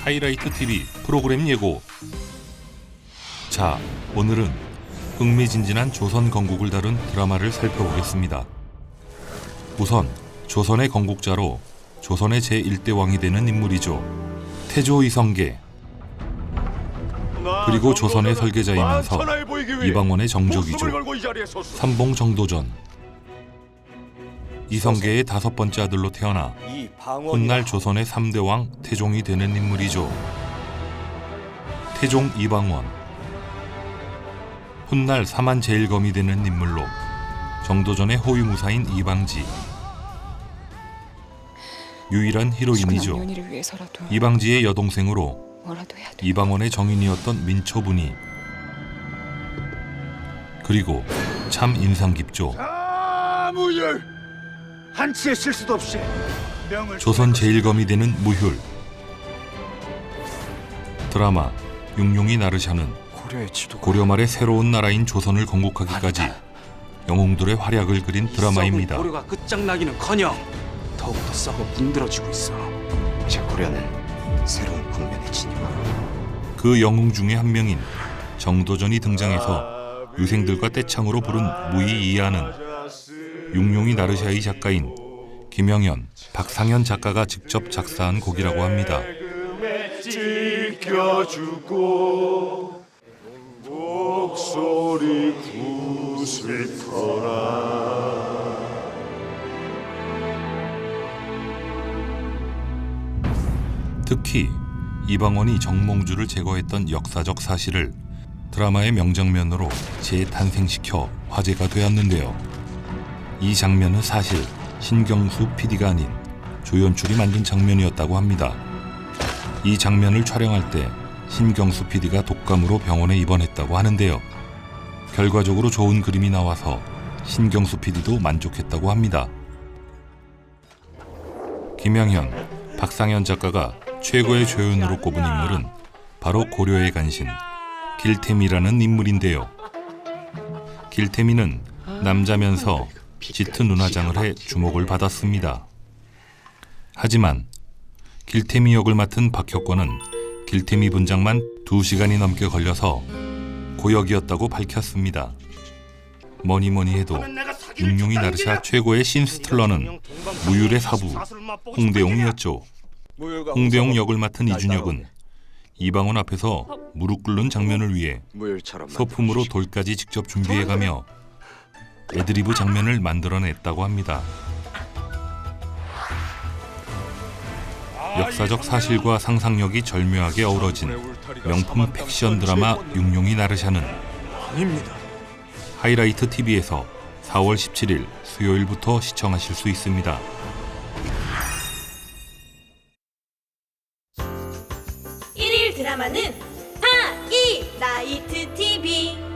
하이라이트 TV 프로그램 예고. 자, 오늘은 흥미진진한 조선 건국을 다룬 드라마를 살펴보겠습니다. 우선 조선의 건국자로 조선의 제1대 왕이 되는 인물이죠. 태조 이성계 그리고 조선의 설계자이면서 이방원의 정족이죠. 삼봉 정도전 이성계의 다섯 번째 아들로 태어나 훗날 조선의 3대 왕 태종이 되는 인물이죠. 태종 이방원 훗날 사만 제일검이 되는 인물로 정도전의 호위무사인 이방지 유일한 히로인이죠. 이방지의 여동생으로. 이방원의 정인이었던 민초분이 그리고 참 인상 깊죠. 아무열 한치의 실수도 없이 명을 조선 제일검이 되는 무휴 드라마 육룡이 나르샤는 고려의 지도 고려 말의 새로운 나라인 조선을 건국하기까지 영웅들의 활약을 그린 드라마입니다. 고려가 끝장나기는커녕 더욱더 썩어 문드러지고 있어. 이제 고려는 새로운 국면에 진입하고 그 영웅 중에 한 명인 정도전이 등장해서 유생들과 떼창으로 부른 무이 이하는 육룡이 나르샤의 작가인 김영현, 박상현 작가가 직접 작사한 곡이라고 합니다. 특히 이방원이 정몽주를 제거했던 역사적 사실을 드라마의 명장면으로 재탄생시켜 화제가 되었는데요. 이 장면은 사실 신경수 PD가 아닌 조연출이 만든 장면이었다고 합니다. 이 장면을 촬영할 때 신경수 PD가 독감으로 병원에 입원했다고 하는데요. 결과적으로 좋은 그림이 나와서 신경수 PD도 만족했다고 합니다. 김양현, 박상현 작가가 최고의 조연으로 꼽은 인물은 바로 고려의 간신 길태미라는 인물인데요. 길태미는 남자면서 짙은 눈화장을 해 주목을 받았습니다. 하지만 길태미 역을 맡은 박혁권은 길태미 분장만 2시간이 넘게 걸려서 고역이었다고 밝혔습니다. 뭐니 뭐니 해도 육룡이 나르샤 최고의 신스틀러는 무율의 사부 홍대용이었죠. 홍대용 역을 맡은 이준혁은 이방원 앞에서 무릎 꿇는 장면을 위해 소품으로 돌까지 직접 준비해가며 애드리브 장면을 만들어냈다고 합니다. 역사적 사실과 상상력이 절묘하게 어우러진 명품 팩션 드라마 육룡이 나르샤는. 하이라이트 TV에서 4월 17일 수요일부터 시청하실 수 있습니다. 일일 드라마는 하이라이트 TV